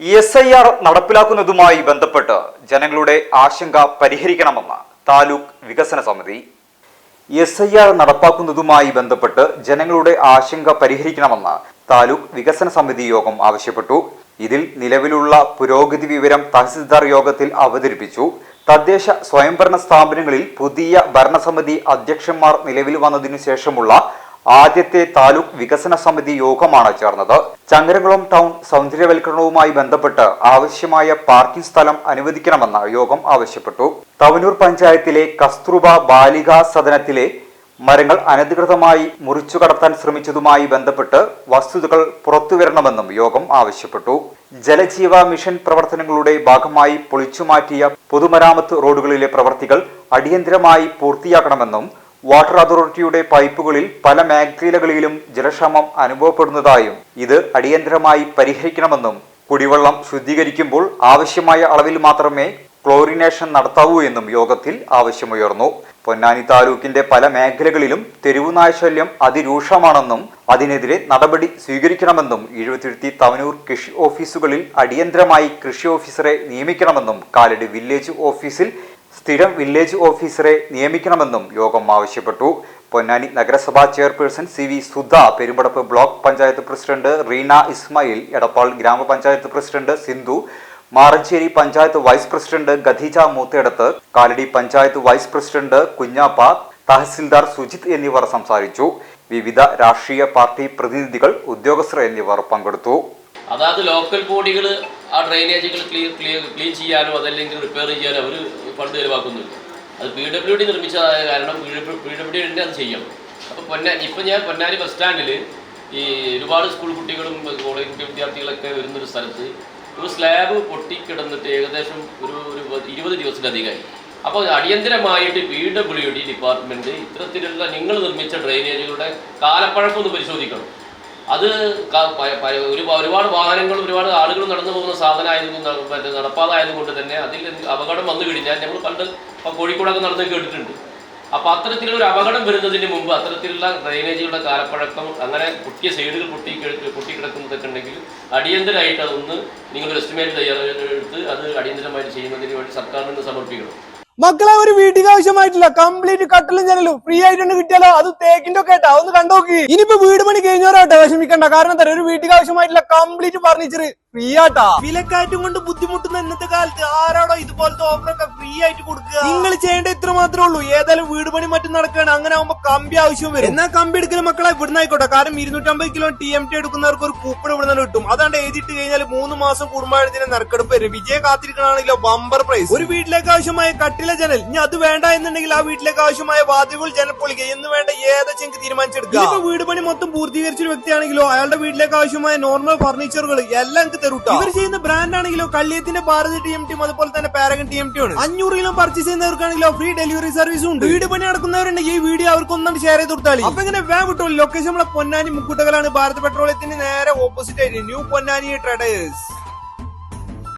S I R നടപ്പിലാക്കുന്നതുമായി ബന്ധപ്പെട്ട് ജനങ്ങളുടെ ആശങ്ക പരിഹരിക്കണമെന്ന് താലൂക്ക് വികസന സമിതി എസ് ഐ ആർ നടപ്പാക്കുന്നതുമായി ബന്ധപ്പെട്ട് ജനങ്ങളുടെ ആശങ്ക പരിഹരിക്കണമെന്ന് താലൂക്ക് വികസന സമിതി യോഗം ആവശ്യപ്പെട്ടു. ഇതിൽ നിലവിലുള്ള പുരോഗതി വിവരം തഹസിൽദാർ യോഗത്തിൽ അവതരിപ്പിച്ചു. തദ്ദേശ സ്വയംഭരണ സ്ഥാപനങ്ങളിൽ പുതിയ ഭരണസമിതി അധ്യക്ഷന്മാർ നിലവിൽ വന്നതിനു ശേഷമുള്ള ആദ്യത്തെ താലൂക്ക് വികസന സമിതി യോഗമാണ് ചേർന്നത്. ചങ്ങരകുളം ടൗൺ സൗന്ദര്യവൽക്കരണവുമായി ബന്ധപ്പെട്ട് ആവശ്യമായ പാർക്കിംഗ് സ്ഥലം അനുവദിക്കണമെന്ന് യോഗം ആവശ്യപ്പെട്ടു. തവനൂർ പഞ്ചായത്തിലെ കസ്തൂർബ ബാലികാ സദനത്തിലെ മരങ്ങൾ അനധികൃതമായി മുറിച്ചു കടത്താൻ ശ്രമിച്ചതുമായി ബന്ധപ്പെട്ട് വസ്തുതകൾ പുറത്തുവരണമെന്നും യോഗം ആവശ്യപ്പെട്ടു. ജലജീവ മിഷൻ പ്രവർത്തനങ്ങളുടെ ഭാഗമായി പൊളിച്ചുമാറ്റിയ പൊതുമരാമത്ത് റോഡുകളിലെ പ്രവർത്തികൾ അടിയന്തരമായി പൂർത്തിയാക്കണമെന്നും വാട്ടർ അതോറിറ്റിയുടെ പൈപ്പുകളിൽ പല മേഖലകളിലും ജലക്ഷാമം അനുഭവപ്പെടുന്നതായും ഇത് അടിയന്തരമായി പരിഹരിക്കണമെന്നും കുടിവെള്ളം ശുദ്ധീകരിക്കുമ്പോൾ ആവശ്യമായ അളവിൽ മാത്രമേ ക്ലോറിനേഷൻ നടത്താവൂ എന്നും യോഗത്തിൽ ആവശ്യമുയർന്നു. പൊന്നാനി താലൂക്കിന്റെ പല മേഖലകളിലും തെരുവുനാശല്യം അതിരൂക്ഷമാണെന്നും അതിനെതിരെ നടപടി സ്വീകരിക്കണമെന്നും എഴുപത്തിരുത്തി തവനൂർ കൃഷി ഓഫീസുകളിൽ അടിയന്തരമായി കൃഷി ഓഫീസറെ നിയമിക്കണമെന്നും കാലടി വില്ലേജ് ഓഫീസിൽ സ്ഥിരം വില്ലേജ് ഓഫീസറെ നിയമിക്കണമെന്നും യോഗം ആവശ്യപ്പെട്ടു. പൊന്നാനി നഗരസഭാ chairperson C V Sudha Perumpadappu block panchayat president Reena Ismail Edappal ഗ്രാമപഞ്ചായത്ത് president Sindhu Maranchery panchayat vice president Khadeeja Moothedath Kaladi panchayat vice president Kunhappa tahsildar Sujith എന്നിവർ സംസാരിച്ചു. വിവിധ രാഷ്ട്രീയ പാർട്ടി പ്രതിനിധികൾ ഉദ്യോഗസ്ഥർ എന്നിവർ പങ്കെടുത്തു. അതായത് ലോക്കൽ ബോഡികൾ ആ ഡ്രെയിനേജുകൾ ക്ലീ ക്ലീൻ ചെയ്യാനോ അതല്ലെങ്കിൽ റിപ്പയർ ചെയ്യാനോ അവർ ഫണ്ട് ചെലവാക്കുന്നില്ല അത് പി ഡബ്ല്യു ഡി നിർമ്മിച്ചതായ കാരണം പി ഡബ്ല്യു ഡി തന്നെ അത് ചെയ്യണം അപ്പോൾ പൊന്നാ ഇപ്പം ഞാൻ പൊന്നാനി ബസ് സ്റ്റാൻഡിൽ ഈ ഒരുപാട് സ്കൂൾ കുട്ടികളും കോളേജ് വിദ്യാർത്ഥികളൊക്കെ വരുന്നൊരു സ്ഥലത്ത് ഒരു സ്ലാബ് പൊട്ടിക്കിടന്നിട്ട് ഏകദേശം ഒരു ഒരു ഇരുപത് ദിവസത്തിലധികമായി അപ്പോൾ അടിയന്തരമായിട്ട് പി ഡബ്ല്യു ഡി ഡിപ്പാർട്ട്മെന്റ് ഇത്തരത്തിലുള്ള നിങ്ങൾ നിർമ്മിച്ച ഡ്രെയിനേജുകളുടെ കാലപ്പഴക്കം ഒന്ന് പരിശോധിക്കണം. അത് ഒരുപാട് വാഹനങ്ങളും ഒരുപാട് ആളുകളും നടന്നു പോകുന്ന സാധനമായതുകൊണ്ട് മറ്റേ നടപ്പാതായതുകൊണ്ട് തന്നെ അതിൽ അപകടം വന്നു കഴിഞ്ഞാൽ നമ്മൾ പണ്ട് കോഴിക്കോടൊക്കെ നടന്ന് കേട്ടിട്ടുണ്ട്. അപ്പോൾ അത്തരത്തിലുള്ള ഒരു അപകടം വരുന്നതിന് മുമ്പ് അത്തരത്തിലുള്ള ഡ്രെയിനേജുകളുടെ കാലപ്പഴക്കം അങ്ങനെ പൊട്ടിയ സൈഡുകൾ പൊട്ടി പൊട്ടി കിടക്കുന്നതൊക്കെ ഉണ്ടെങ്കിൽ അടിയന്തരമായിട്ട് അതൊന്ന് നിങ്ങളൊരു എസ്റ്റിമേറ്റ് തയ്യാറെടുത്ത് അത് അടിയന്തരമായിട്ട് ചെയ്യുന്നതിന് വേണ്ടി സർക്കാരിന് സമർപ്പിക്കണം. മക്കളെ ഒരു വീട്ടിൽ ആവശ്യമായിട്ടില്ല. കംപ്ലീറ്റ് കട്ടിലും ജനലും. ഫ്രീ ആയിട്ടുണ്ട് കിട്ടിയാലോ? അത് തേക്കിന്റെ ഒക്കെ ആയിട്ടാ. ഒന്ന് കണ്ടോക്കി ഇനിയിപ്പോ വീട് പണി കഴിഞ്ഞവരാട്ടെ വിഷമിക്കണ്ട. കാരണം തരാം ഒരു വീട്ടിൽ ആവശ്യമായിട്ടില്ല കംപ്ലീറ്റ് ഫർണിച്ചർ ഫ്രീ ആട്ടാ. വിലക്കയറ്റം കൊണ്ട് ബുദ്ധിമുട്ടുന്ന ഇന്നത്തെ കാലത്ത് ആരാടോ ഇതുപോലത്തെ ഓഫറൊക്കെ ഫ്രീ ആയിട്ട് കൊടുക്കുക. നിങ്ങൾ ചെയ്യേണ്ട ഇത്ര മാത്രമേ ഉള്ളൂ. ഏതായാലും വീട് പണി മറ്റും നടക്കുകയാണ്. അങ്ങനെ ആവുമ്പോൾ കമ്പി ആവശ്യം വരും. എന്നാ കമ്പി എടുക്കുന്ന മക്കളെ ഇവിടുന്ന് ആയിക്കോട്ടെ. കാരണം ഇരുന്നൂറ്റമ്പത് കിലോ ടി എം ടി എടുക്കുന്നവർക്ക് ഒരു കൂപ്പൺ ഇവിടുന്ന് കിട്ടും. അതാണ്ട് എഴുതിയിട്ട് കഴിഞ്ഞാൽ മൂന്ന് മാസം കൂടുമ്പോഴത്തിന് നറുക്കെടുപ്പ് വരും വിജയ കാത്തിരിക്കണമെങ്കിലോ ബമ്പർ പ്രൈസ് ഒരു വീട്ടിലേക്ക് ആവശ്യമായ കട്ടില ജനൽ. ഇനി അത് വേണ്ട എന്നുണ്ടെങ്കിൽ ആ വീട്ടിലേക്ക് ആവശ്യമായ വാതിലുകൾ ജനപ്പൊളിക എന്ന് വേണ്ട ഏതെങ്കിലും തീരുമാനിച്ചെടുക്കുക? ഇപ്പൊ വീട് പണി മൊത്തം പൂർത്തീകരിച്ച ഒരു വ്യക്തിയാണെങ്കിലോ അയാളുടെ വീട്ടിലേക്ക് ആവശ്യമായ നോർമൽ ഫർണിച്ചറുകൾ എല്ലാം എനിക്ക് തരൂട്ടോ? ഇവർ ചെയ്യുന്ന ബ്രാൻഡ് ആണെങ്കിലോ കള്ളിയത്തിന്റെ ഭാരത് ടി എം ടിയും അതുപോലെ തന്നെ പാരഗൺ ടി എം ടി ആണ്. അഞ്ഞൂറ് കിലോ പർച്ചേസ് ചെയ്യുന്നവർക്കാണെങ്കിലോ ഫ്രീ ഡെലിവറി സർവീസും ഉണ്ട്. വീട് പണി നടക്കുന്നവരുണ്ട്. ഈ വീഡിയോ അവർക്ക് ഒന്നും ഷെയർ ചെയ്ത് കൊടുത്താൽ അപ്പൊ ഇങ്ങനെ വേ വിട്ടോ ലൊക്കേഷൻ നമ്മളെ പൊന്നാനി മുക്കുട്ടകളാണ്. ഭാരത് പെട്രോളിയത്തിന് നേരെ ഓപ്പോസിറ്റ് ആയിട്ട്. New Ponnani traders